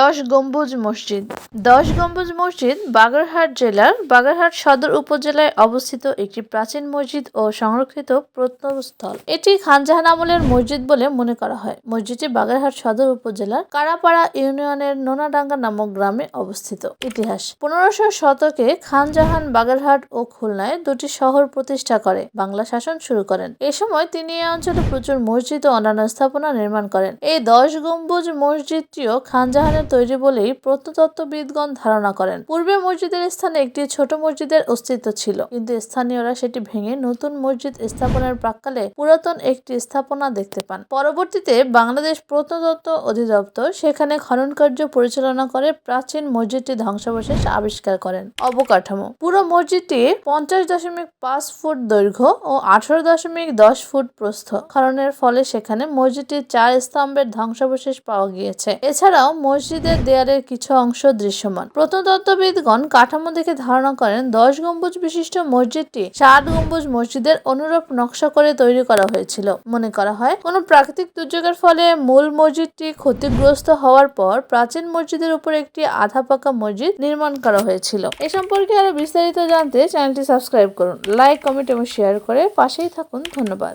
দশ গম্বুজ মসজিদ। দশ গম্বুজ মসজিদ বাগেরহাট জেলার বাগেরহাট সদর উপজেলায় অবস্থিত একটি প্রাচীন মসজিদ ও সংরক্ষিত প্রত্নস্থল। এটি খানজাহান আমলের মসজিদ বলে মনে করা হয়। মসজিদটি বাগেরহাট সদর উপজেলার কারাপাড়া ইউনিয়নের নোনাডাঙ্গা নামক গ্রামে অবস্থিত। ইতিহাস, পনেরোশো শতকে খানজাহান বাগেরহাট ও খুলনায় দুটি শহর প্রতিষ্ঠা করে, বাংলা শাসন শুরু করেন। এ সময় তিনি এই অঞ্চলে প্রচুর মসজিদ ও অন্যান্য স্থাপনা নির্মাণ করেন। এই দশ গম্বুজ মসজিদটিও খানজাহানের তৈরি বলেই প্রত্নতত্ত্ববিদগণ ধারণা করেন। পূর্বে মসজিদের স্থানে একটি ছোট মসজিদের অস্তিত্ব ছিল, কিন্তু স্থানীয়রা সেটি ভেঙে নতুন মসজিদ স্থাপনের প্রাক্কালে পুরাতন একটি স্থাপনা দেখতে পান। পরবর্তীতে বাংলাদেশ প্রত্নতত্ত্ব অধিদপ্তর সেখানে খনন কার্য পরিচালনা করে প্রাচীন মসজিদটি ধ্বংসাবশেষ আবিষ্কার করেন। অবকাঠামো। পুরো মসজিদটি পঞ্চাশ দশমিক পাঁচ ফুট দৈর্ঘ্য ও আঠারো দশমিক দশ ফুট প্রস্থ। খননের ফলে সেখানে মসজিদটির চার স্তম্ভের ধ্বংসাবশেষ পাওয়া গিয়েছে। এছাড়াও মসজিদের দেয়ালের কিছু অংশ দৃশ্যমান। প্রত্নতত্ত্ববিদগণ কাঠামো দেখে ধারণা করেন, দশ গম্বুজ বিশিষ্ট মসজিদটি ষাট গম্বুজ মসজিদের অনুরূপ নকশা করে তৈরি করা হয়েছিল। মনে করা হয়, কোনো প্রাকৃতিক দুর্যোগের ফলে মূল মসজিদটি ক্ষতিগ্রস্ত হওয়ার পর প্রাচীন মসজিদের উপর একটি আধা পাকা মসজিদ নির্মাণ করা হয়েছিল। এ সম্পর্কে আরও বিস্তারিত জানতে চ্যানেলটি সাবস্ক্রাইব করুন, লাইক, কমেন্ট এবং শেয়ার করে পাশেই থাকুন। ধন্যবাদ।